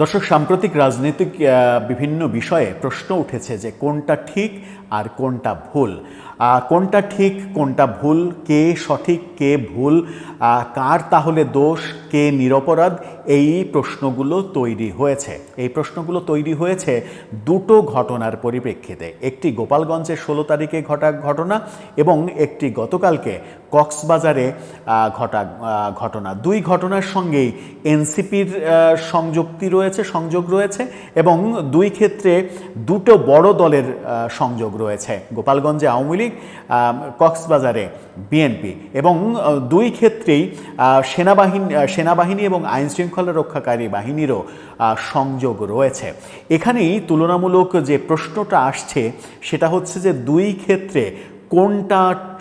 দর্শক সাম্প্রতিক রাজনৈতিক বিভিন্ন বিষয়ে প্রশ্ন উঠেছে যে কোনটা ঠিক আর কোনটা ভুল। কোনটা ঠিক, কোনটা ভুল, কে সঠিক, কে ভুল কার তাহলে দোষ, কে নিরপরাধ, এই প্রশ্নগুলো তৈরি হয়েছে। এই প্রশ্নগুলো তৈরি হয়েছে দুটো ঘটনার পরিপ্রেক্ষিতে। একটি গোপালগঞ্জের ষোলো তারিখে ঘটা ঘটনা এবং একটি গতকালকে কক্সবাজারে ঘটা ঘটনা। দুই ঘটনার সঙ্গেই এনসিপির সংযুক্তি রয়েছে, সংযোগ রয়েছে এবং দুই ক্ষেত্রে দুটো বড় দলের সংযোগ রয়েছে। গোপালগঞ্জে আওয়ামী লীগ আহ, কক্সবাজারে বিএনপি এবং দুই ক্ষেত্রেই সেনাবাহিনী সেনাবাহিনী এবং আইন শৃঙ্খলা রক্ষাকারী বাহিনীরও সংযোগ রয়েছে। এখানেই তুলনামূলক যে প্রশ্নটা আসছে সেটা হচ্ছে যে দুই ক্ষেত্রে কোনটা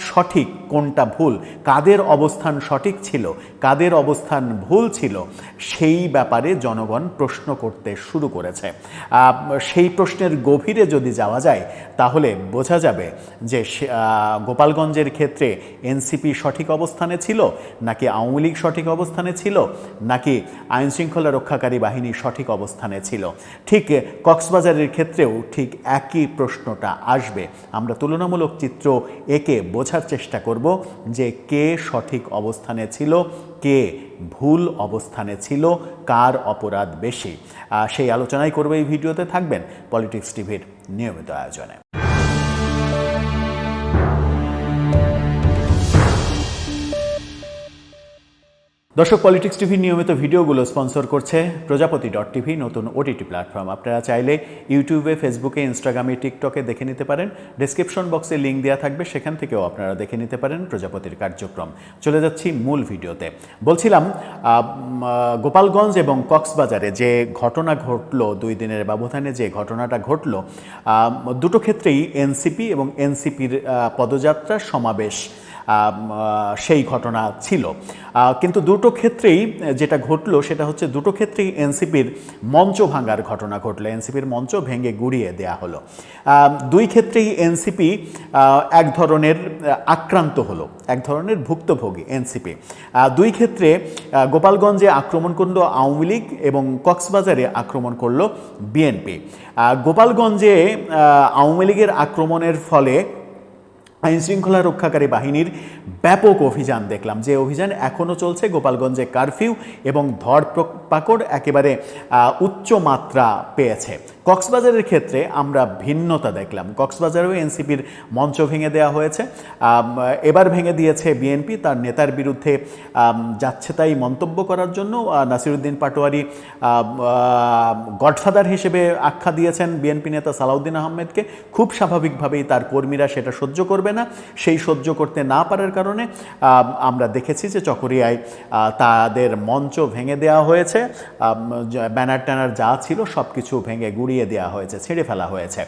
সঠিক, কোনটা ভুল, কাদের অবস্থান সঠিক ছিল, কাদের অবস্থান ভুল ছিল, সেই ব্যাপারে জনগণ প্রশ্ন করতে শুরু করেছে। সেই প্রশ্নের গভীরে যদি যাওয়া যায়, তাহলে বোঝা যাবে যে গোপালগঞ্জের ক্ষেত্রে এনসিপি সঠিক অবস্থানে ছিল, নাকি আওয়ামী লীগ সঠিক অবস্থানে ছিল, নাকি আইনশৃঙ্খলা রক্ষাকারী বাহিনী সঠিক অবস্থানে ছিল। ঠিক কক্সবাজারের ক্ষেত্রেও ঠিক একই প্রশ্নটা আসবে। আমরা তুলনামূলক চিত্র একে বোঝার চেষ্টা করব যে কে সঠিক অবস্থানে ছিল, কে ভুল অবস্থানে ছিল, কার অপরাধ বেশি। সেই আলোচনাই করব এই ভিডিওতে, থাকবেন পলিটিক্স টিভির নিয়মিত আয়োজনে। দর্শক পলিটিক্স টিভির নিয়মিত ভিডিওগুলো স্পন্সর করছে প্রজাপতি ডট টিভি নতুন ওটিটি প্ল্যাটফর্ম আপনারা চাইলে ইউটিউবে ফেসবুকে ইনস্টাগ্রামে টিকটকে দেখে নিতে পারেন। ডিসক্রিপশন বক্সে লিঙ্ক দেওয়া থাকবে, সেখান থেকেও আপনারা দেখে নিতে পারেন প্রজাপতির কার্যক্রম। চলে যাচ্ছি মূল ভিডিওতে। বলছিলাম গোপালগঞ্জ এবং কক্সবাজারে যে ঘটনা ঘটলো, দুই দিনের ব্যবধানে যে ঘটনাটা ঘটলো দুটো ক্ষেত্রেই এনসিপি এবং এনসিপির পদযাত্রা সমাবেশ সেই ঘটনা ছিল। কিন্তু দুটো ক্ষেত্রেই যেটা ঘটলো সেটা হচ্ছে দুটো ক্ষেত্রেই এনসিপির মঞ্চ ভাঙার ঘটনা ঘটলো। এনসিপির মঞ্চ ভেঙে গুড়িয়ে দেয়া হলো। দুই ক্ষেত্রেই এনসিপি এক ধরনের আক্রান্ত হলো, এক ধরনের ভুক্তভোগী এনসিপি। দুই ক্ষেত্রে গোপালগঞ্জে আক্রমণ করল আওয়ামী লীগ এবং কক্সবাজারে আক্রমণ করল বিএনপি। গোপালগঞ্জে আওয়ামী লীগের আক্রমণের ফলে আইন শৃঙ্খলা রক্ষাকারী বাহিনীর ব্যাপক অভিযান দেখলাম। যে অভিযান এখনও চলছে গোপালগঞ্জে কারফিউ এবং ধর ধরপাকড় একেবারে উচ্চ মাত্রা পেয়েছে। কক্সবাজারের ক্ষেত্রে আমরা ভিন্নতা দেখলাম। কক্সবাজারেও এনসিপির মঞ্চ ভেঙে দেওয়া হয়েছে। এবার ভেঙে দিয়েছে বিএনপি, তার নেতার বিরুদ্ধে যাচ্ছে তাই মন্তব্য করার জন্য নাসিরুদ্দিন পাটোয়ারি গডফাদার হিসেবে আখ্যা দিয়েছেন বিএনপি নেতা সালাউদ্দিন আহমেদকে। খুব স্বাভাবিকভাবেই তার কর্মীরা সেটা সহ্য করবে না। সেই সহ্য করতে না পারার কারণে আমরা দেখেছি যে চকরিয়ায় তাদের মঞ্চ ভেঙে দেওয়া হয়েছে। ব্যানার ট্যানার যা ছিল সব কিছু ভেঙে গুড়িয়ে দেওয়া হয়েছে ছেড়ে ফেলা হয়েছে।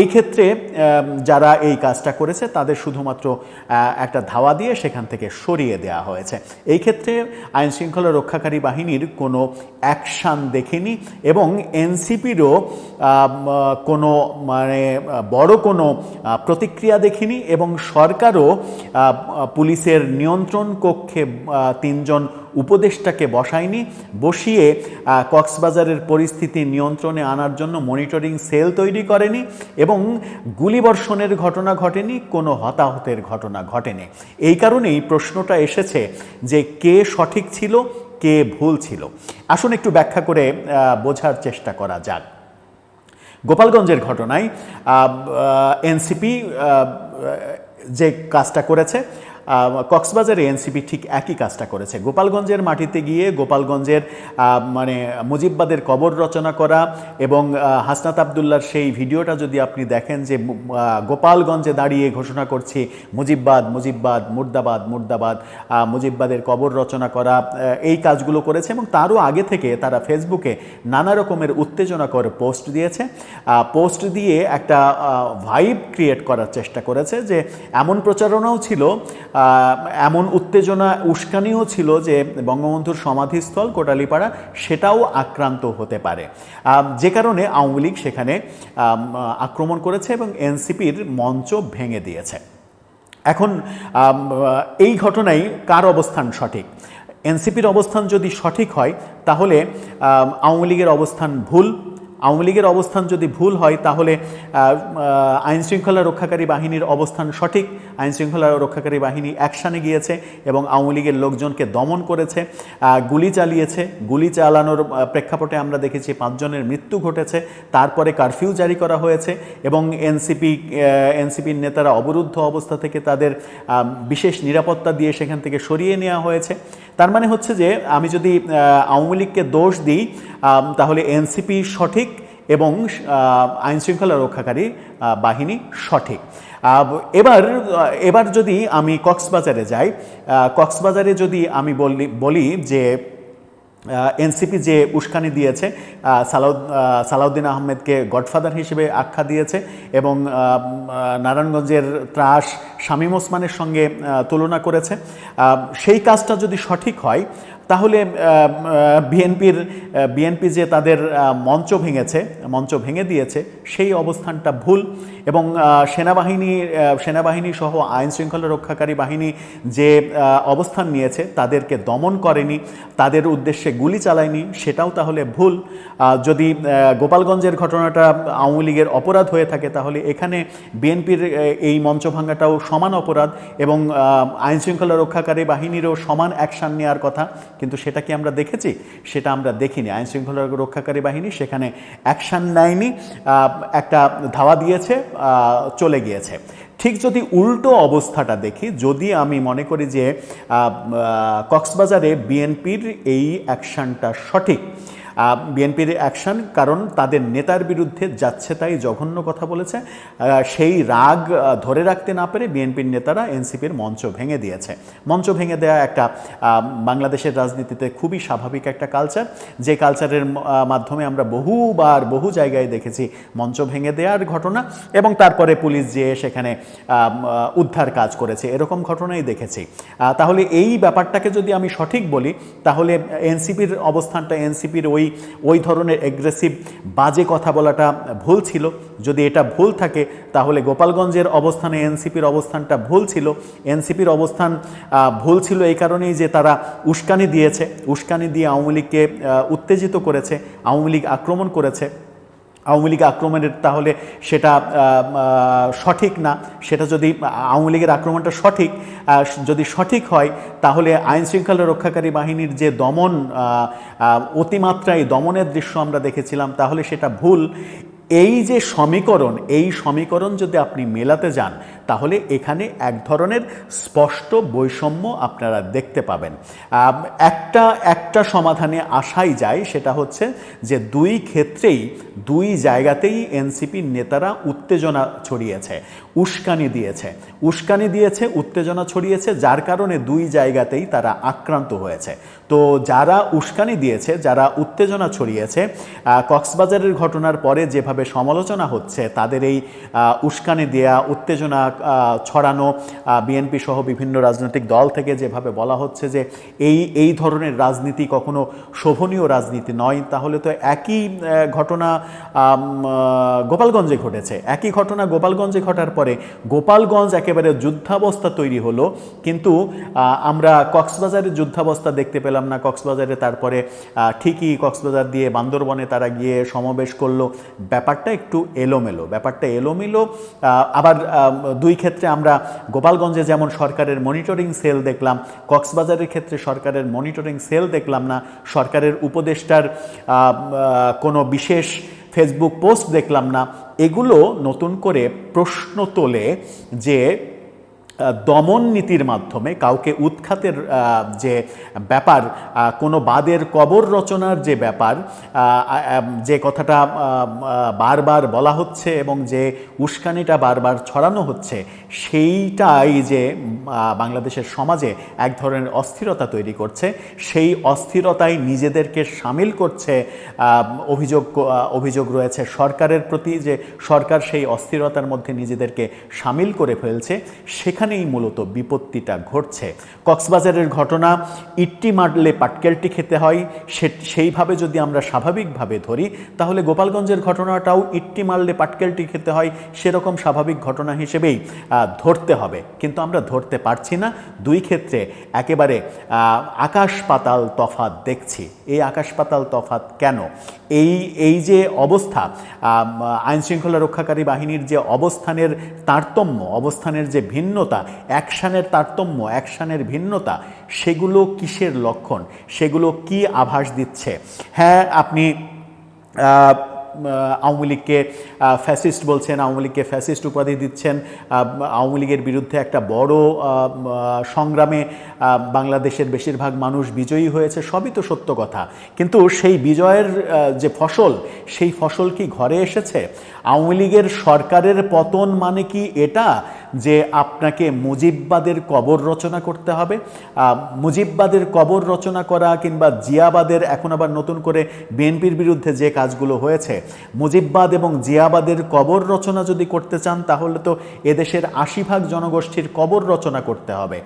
এই ক্ষেত্রে যারা এই কাজটা করেছে, তাদের শুধুমাত্র একটা ধাওয়া দিয়ে সেখান থেকে সরিয়ে দেওয়া হয়েছে। এই ক্ষেত্রে আইন শৃঙ্খলা রক্ষাকারী বাহিনীর কোনো অ্যাকশান দেখেনি এবং এনসিপিরও কোনো মানে বড় কোনো প্রতিক্রিয়া দেখিনি এবং সরকারও পুলিশের নিয়ন্ত্রণ কক্ষে তিনজন উপদেষ্টাকে বসায়নি। বসিয়ে কক্সবাজারের পরিস্থিতি নিয়ন্ত্রণে আনার জন্য মনিটরিং সেল তৈরি করেনি। এবং গুলিবর্ষণের ঘটনা ঘটেনি, কোনো হতাহতের ঘটনা ঘটেনি। এই কারণেই প্রশ্নটা এসেছে যে কে সঠিক ছিল, কে ভুল ছিল। আসুন একটু ব্যাখ্যা করে বোঝার চেষ্টা করা যাক। গোপালগঞ্জের ঘটনায় এনসিপি যে কাজটা করেছে কক্সবাজারে এনসিপি ঠিক একই কাজটা করেছে। গোপালগঞ্জের মাটিতে গিয়ে গোপালগঞ্জের মানে মুজিববাদের কবর রচনা করা এবং হাসনাত আবদুল্লার সেই ভিডিওটা যদি আপনি দেখেন যে গোপালগঞ্জে দাঁড়িয়ে ঘোষণা করছি মুজিববাদ মুজিববাদ, মুর্দাবাদ মুর্দাবাদ মুজিববাদের কবর রচনা করা এই কাজগুলো করেছে এবং তারও আগে থেকে তারা ফেসবুকে নানা রকমের উত্তেজনাকর পোস্ট দিয়েছে। পোস্ট দিয়ে একটা ভাইব ক্রিয়েট করার চেষ্টা করেছে যে, এমন প্রচারণাও ছিল এমন উত্তেজনা, উস্কানিও ছিল যে বঙ্গবন্ধুর সমাধিস্থল কোটালিপাড়া সেটাও আক্রান্ত হতে পারে। যে কারণে আওয়ামী লীগ সেখানে আক্রমণ করেছে এবং এনসিপির মঞ্চ ভেঙে দিয়েছে। এখন এই ঘটনায় কার অবস্থান সঠিক? এনসিপির অবস্থান যদি সঠিক হয়, তাহলে আওয়ামী লীগের অবস্থান ভুল আওয়ামী লীগের অবস্থান যদি ভুল হয়, তাহলে আইন শৃঙ্খলা রক্ষাকারী বাহিনীর অবস্থান সঠিক। আইন শৃঙ্খলা রক্ষাকারী বাহিনী অ্যাকশানে গিয়েছে এবং আওয়ামী লীগের লোকজনকে দমন করেছে। গুলি চালিয়েছে। গুলি চালানোর প্রেক্ষাপটে আমরা দেখেছি পাঁচজনের মৃত্যু ঘটেছে। তারপরে কারফিউ জারি করা হয়েছে এবং এনসিপি এনসিপির নেতারা অবরুদ্ধ অবস্থা থেকে তাদের বিশেষ নিরাপত্তা দিয়ে সেখান থেকে সরিয়ে নেওয়া হয়েছে। তার মানে হচ্ছে যে, আমি যদি আওয়ামী লীগকে দোষ দিই তাহলে এনসিপি সঠিক এবং আইন শৃঙ্খলা রক্ষাকারী বাহিনী সঠিক। এবার এবার যদি আমি কক্সবাজারে যাই কক্সবাজারে যদি আমি বলি বলি যে এনসিপি যে উস্কানি দিয়েছে সালাউদ সালাউদ্দিন আহমেদকে গডফাদার হিসেবে আখ্যা দিয়েছে এবং নারায়ণগঞ্জের ত্রাস শামীম ওসমানের সঙ্গে তুলনা করেছে। সেই কাজটা যদি সঠিক হয় তাহলে বিএনপির বিএনপি যে তাদের মঞ্চ ভেঙেছে মঞ্চ ভেঙে দিয়েছে সেই অবস্থানটা ভুল এবং সেনাবাহিনী সেনাবাহিনী সহ আইন শৃঙ্খলা রক্ষাকারী বাহিনী যে অবস্থান নিয়েছে তাদেরকে দমন করেনি তাদের উদ্দেশ্যে গুলি চালায়নি সেটাও তাহলে ভুল। যদি গোপালগঞ্জের ঘটনাটা আওয়ামী লীগের অপরাধ হয়ে থাকে তাহলে এখানে বিএনপির এই মঞ্চ ভাঙ্গাটাও সমান অপরাধ এবং আহ, আইন শৃঙ্খলা রক্ষাকারী বাহিনীরও সমান অ্যাকশান নেওয়ার কথা। কিন্তু সেটা কি আমরা দেখেছি? সেটা আমরা দেখিনি। আইন শৃঙ্খলা রক্ষাকারী বাহিনী সেখানে অ্যাকশান নেয়নি একটা ধাওয়া দিয়েছে চলে গিয়েছে। ঠিক যদি উল্টো অবস্থাটা দেখি, যদি আমি মনে করি যে কক্সবাজারে বিএনপির এই অ্যাকশানটা সঠিক বিএনপির অ্যাকশন কারণ তাদের নেতার বিরুদ্ধে যাচ্ছে তাই জঘন্য কথা বলেছে। সেই রাগ ধরে রাখতে না পেরে বিএনপির নেতারা এনসিপির মঞ্চ ভেঙে দিয়েছে। মঞ্চ ভেঙে দেওয়া একটা বাংলাদেশের রাজনীতিতে খুবই স্বাভাবিক একটা কালচার যে কালচারের মাধ্যমে আমরা বহুবার, বহু জায়গায় দেখেছি মঞ্চ ভেঙে দেওয়ার ঘটনা, এবং তারপরে পুলিশ যেয়ে সেখানে উদ্ধার কাজ করেছে। এরকম ঘটনাই দেখেছি। তাহলে এই ব্যাপারটাকে যদি আমি সঠিক বলি, তাহলে এনসিপির অবস্থানটা, এনসিপির ওই ওই ধরনের অ্যাগ্রেসিভ বাজে কথা বলাটা ভুল ছিল। যদি এটা ভুল থাকে, তাহলে গোপালগঞ্জের অবস্থানে, এনসিপির অবস্থানটা ভুল ছিল। এনসিপির অবস্থান ভুল ছিল এই কারণেই যে তারা উস্কানি দিয়েছে। উস্কানি দিয়ে আওয়ামী লীগকে উত্তেজিত করেছে, আওয়ামী লীগ আক্রমণ করেছে। আওয়ামী লীগ আক্রমণের তাহলে সেটা সঠিক না। সেটা যদি আওয়ামী লীগের আক্রমণটা সঠিক যদি সঠিক হয়, তাহলে আইন শৃঙ্খলা রক্ষাকারী বাহিনীর যে দমন অতিমাত্রায় দমনের দৃশ্য আমরা দেখেছিলাম, তাহলে সেটা ভুল। এই যে সমীকরণ, এই সমীকরণ যদি আপনি মেলাতে যান তাহলে এখানে এক ধরনের স্পষ্ট বৈষম্য আপনারা দেখতে পাবেন। একটা একটা সমাধানে আসাই যায়, সেটা হচ্ছে যে দুই ক্ষেত্রেই, দুই জায়গাতেই এনসিপির নেতারা উত্তেজনা ছড়িয়েছে, উস্কানি দিয়েছে। উস্কানি দিয়েছে, উত্তেজনা ছড়িয়েছে, যার কারণে দুই জায়গাতেই তারা আক্রান্ত হয়েছে। তো যারা উস্কানি দিয়েছে, যারা উত্তেজনা ছড়িয়েছে কক্সবাজারের ঘটনার পরে যেভাবে সমালোচনা হচ্ছে, তাদের এই উস্কানি দেয়া, উত্তেজনা ছড়ানো বিএনপি সহ বিভিন্ন রাজনৈতিক দল থেকে যেভাবে বলা হচ্ছে যে এই এই ধরনের রাজনীতি কখনো শোভনীয় রাজনীতি নয়, তাহলে তো একই ঘটনা গোপালগঞ্জে ঘটেছে। একই ঘটনা গোপালগঞ্জে ঘটার পরে গোপালগঞ্জ একেবারে যুদ্ধাবস্থা তৈরি হলো, কিন্তু আমরা কক্সবাজারের যুদ্ধাবস্থা দেখতে পেলাম না। কক্সবাজারে তারপরে ঠিকই কক্সবাজার দিয়ে বান্দরবনে তারা গিয়ে সমাবেশ করল। ব্যাপারটা একটু এলোমেলো, ব্যাপারটা এলোমেলো আবার দুই ক্ষেত্রে আমরা গোপালগঞ্জে যেমন সরকারের মনিটরিং সেল দেখলাম, কক্সবাজারের ক্ষেত্রে সরকারের মনিটরিং সেল দেখলাম না, সরকারের উপদেষ্টার কোনো বিশেষ ফেসবুক পোস্ট দেখলাম না, এগুলো নতুন করে প্রশ্ন তোলে যে দমন নীতির মাধ্যমে কাউকে উৎখাতের যে ব্যাপার কোনো বাদের কবর রচনার যে ব্যাপার যে কথাটা বারবার বলা হচ্ছে এবং যে উস্কানিটা বারবার ছড়ানো হচ্ছে, সেইটাই যে বাংলাদেশের সমাজে এক ধরনের অস্থিরতা তৈরি করছে, সেই অস্থিরতায় নিজেদেরকে সামিল করছে অভিযোগ অভিযোগ রয়েছে সরকারের প্রতি যে সরকার সেই অস্থিরতার মধ্যে নিজেদেরকে সামিল করে ফেলছে, সেখানে এখানেই মূলত বিপত্তিটা ঘটছে। কক্সবাজারের ঘটনা, ইট্টি মারলে পাটকেলটি খেতে হয়, সে, সেইভাবে যদি আমরা স্বাভাবিকভাবে ধরি, তাহলে গোপালগঞ্জের ঘটনাটাও ইট্টি মারলে পাটকেলটি খেতে হয়, সেরকম স্বাভাবিক ঘটনা হিসেবেই ধরতে হবে। কিন্তু আমরা ধরতে পারছি না। দুই ক্ষেত্রে একেবারে আকাশ পাতাল তফাত দেখছি। এই আকাশ পাতাল তফাত কেন? এই এই যে অবস্থা আইনশৃঙ্খলা রক্ষাকারী বাহিনীর যে অবস্থানের তারতম্য, অবস্থানের যে ভিন্নতা অ্যাকশানের তারতম্য অ্যাকশানের ভিন্নতা, সেগুলো কিসের লক্ষণ? সেগুলো কি আভাস দিচ্ছে? হ্যাঁ আপনি আওয়ামী লীগকে ফ্যাসিস্ট বলছেন, আওয়ামী লীগকে ফ্যাসিস্ট উপাধি দিচ্ছেন আওয়ামী লীগের বিরুদ্ধে একটা বড় সংগ্রামে বাংলাদেশের বেশিরভাগ মানুষ বিজয়ী হয়েছে, সবই তো সত্য কথা। কিন্তু সেই বিজয়ের যে ফসল, সেই ফসল কি ঘরে এসেছে? আওয়ামী লীগের সরকারের পতন মানে কি এটা? যে আপনাকে মুজিববাদের কবর রচনা করতে হবে মুজিববাদের কবর রচনা করা কিংবা জিয়াবাদের এখন আবার নতুন করে বিএনপির বিরুদ্ধে যে কাজগুলো হয়েছে মুজিববাদ এবং জিয়াবাদের কবর রচনা যদি করতে চান, তাহলে তো এদেশের আশি ভাগ জনগোষ্ঠীর কবর রচনা করতে হবে।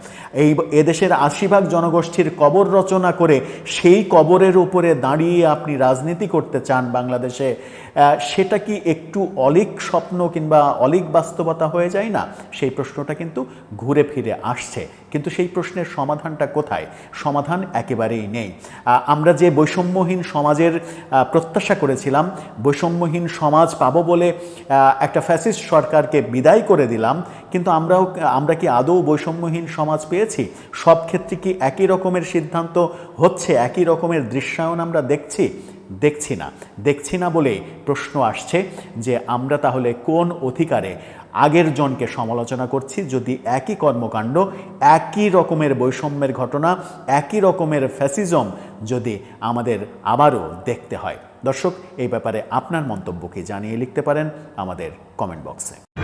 এই এদেশের আশি ভাগ জনগোষ্ঠীর কবর রচনা করে সেই কবরের উপরে দাঁড়িয়ে আপনি রাজনীতি করতে চান বাংলাদেশে সেটা কি একটু অলিক স্বপ্ন কিংবা অলিক বাস্তবতা হয়ে যায় না? সেই প্রশ্নটা কিন্তু ঘুরে ফিরে আসছে। কিন্তু সেই প্রশ্নের সমাধানটা কোথায়? সমাধান একেবারেই নেই। আমরা যে বৈষম্যহীন সমাজের প্রত্যাশা করেছিলাম, বৈষম্যহীন সমাজ পাবো বলে একটা ফ্যাসিস্ট সরকারকে বিদায় করে দিলাম, কিন্তু আমরাও, আমরা কি আদৌ বৈষম্যহীন সমাজ পেয়েছি? সব ক্ষেত্রে কি একই রকমের সিদ্ধান্ত হচ্ছে? একই রকমের দৃশ্যায়ন আমরা দেখছি? দেখছি না। দেখছি না বলে প্রশ্ন আসছে যে আমরা তাহলে কোন অধিকারে আগের জনকে সমালোচনা করছি যদি একই কর্মকাণ্ড, একই রকমের বৈষম্যের ঘটনা, একই রকমের ফ্যাসিজম যদি আমাদের আবারও দেখতে হয়। দর্শক, এই ব্যাপারে আপনার মন্তব্য কি জানিয়ে লিখতে পারেন আমাদের কমেন্ট বক্সে।